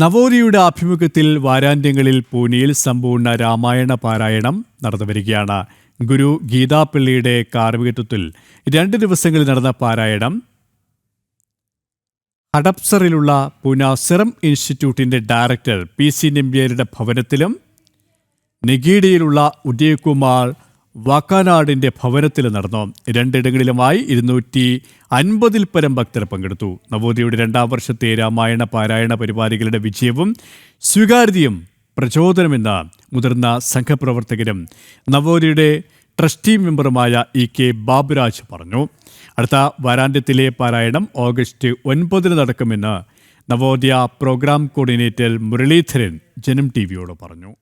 നവോദിയുടെ ആഭിമുഖ്യത്തിൽ വാരാന്ത്യങ്ങളിൽ പൂനെയിൽ സമ്പൂർണ രാമായണ പാരായണം നടന്നുവരികയാണ്. ഗുരു ഗീതാപിള്ളിയുടെ കാർമികത്വത്തിൽ രണ്ട് ദിവസങ്ങളിൽ നടന്ന പാരായണം ഹഡപ്സറിലുള്ള പൂന സിറം ഇൻസ്റ്റിറ്റ്യൂട്ടിന്റെ ഡയറക്ടർ പി സി നമ്പ്യാരുടെ ഭവനത്തിലും നിഗീഡയിലുള്ള ഉദയകുമാർ വാക്കാനാടിന്റെ ഭവനത്തിൽ നടന്നു. രണ്ടിടങ്ങളിലുമായി ഇരുന്നൂറ്റി അൻപതിൽ പരം ഭക്തർ പങ്കെടുത്തു. നവോദയയുടെ രണ്ടാം വർഷത്തെ രാമായണ പാരായണ പരിപാടികളുടെ വിജയവും സ്വീകാര്യതയും പ്രചോദനമെന്ന മുതിർന്ന സംഘപ്രവർത്തകരും നവോദയയുടെ ട്രസ്റ്റി മെമ്പറുമായ ഇ കെ ബാബുരാജ് പറഞ്ഞു. അടുത്ത വാരാന്ത്യത്തിലെ പാരായണം ഓഗസ്റ്റ് ഒൻപതിന് നടക്കുമെന്ന് നവോദയ പ്രോഗ്രാം കോർഡിനേറ്റർ മുരളീധരൻ ജനം ടി വിയോട് പറഞ്ഞു.